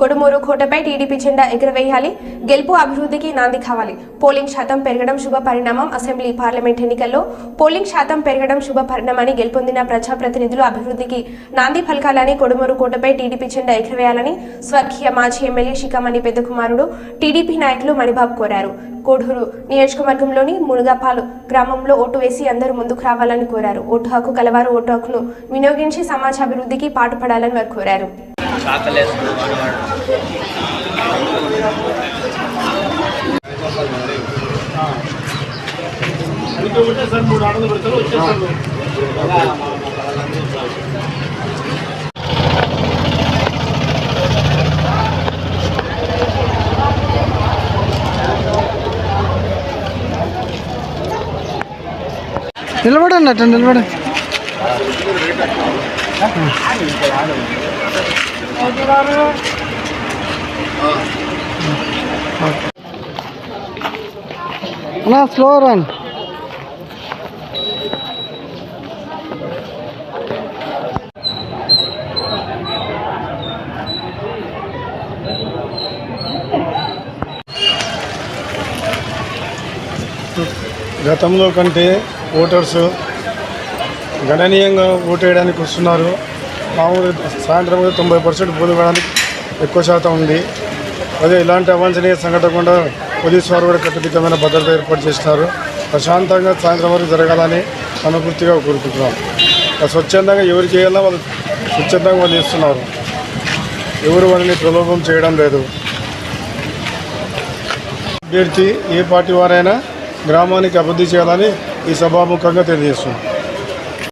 Kodumur కోటపై TDP జెండా ఎగురవేయాలి. గెలుపు అభివృద్ధికి నాంది కావాలి. పోలింగ్ శాతం పెరగడం శుభ పరిణామం. అసెంబ్లీ పార్లమెంట్ ఎన్నికల్లో పోలింగ్ శాతం పెరగడం శుభ పరిణామని గెలుపొందిన ప్రజాప్రతినిధులు అభివృద్ధికి నాంది పలకాలని కొడుమూరు కోటపై టీడీపీ జెండా ఎగురవేయాలని స్వర్గీయ మాజీ ఎమ్మెల్యే శిఖామణి పెద్ద కుమారుడు టీడీపీ నాయకులు మణిబాబు కోరారు. కోడూరు నియోజకవర్గంలోని మునుగపాలు గ్రామంలో ఓటు వేసి అందరూ ముందుకు రావాలని కోరారు. ఓటు హక్కు కలవారు ఓటు హక్కును వినియోగించి సమాజ అభివృద్ధికి పాటుపడాలని వారు కోరారు. ఆకలేస్తుంది వాడవాడు సార్ మూడు ఆటలు పెడతారు వచ్చేస్తారు నిలబడండి అట్లా నిలబడండి అన్నా స్లో రన్ గతంలో కంటే ఓటర్స్ గణనీయంగా ఓటేయడానికి వస్తున్నారు. మామూలు సాయంత్రం తొంభై పర్సెంట్ పూలు వేయడానికి ఎక్కువ శాతం ఉంది. అదే ఇలాంటి అవాంఛనీయ సంఘటన పోలీసు వారు కూడా కట్టుదిట్టమైన భద్రత ఏర్పాటు చేస్తున్నారు. ప్రశాంతంగా సాయంత్రం వరకు జరగాలని మనపూర్తిగా కోరుకుంటున్నాం. స్వచ్ఛందంగా ఎవరు చేయాలో వాళ్ళు స్వచ్ఛందంగా వాళ్ళు చేస్తున్నారు. ఎవరు వాళ్ళని ప్రలోభం చేయడం లేదు. అభ్యర్థి ఏ పార్టీ వారైనా గ్రామానికి అభివృద్ధి చేయాలని ఈ సభాముఖంగా తెలియజేస్తున్నాం.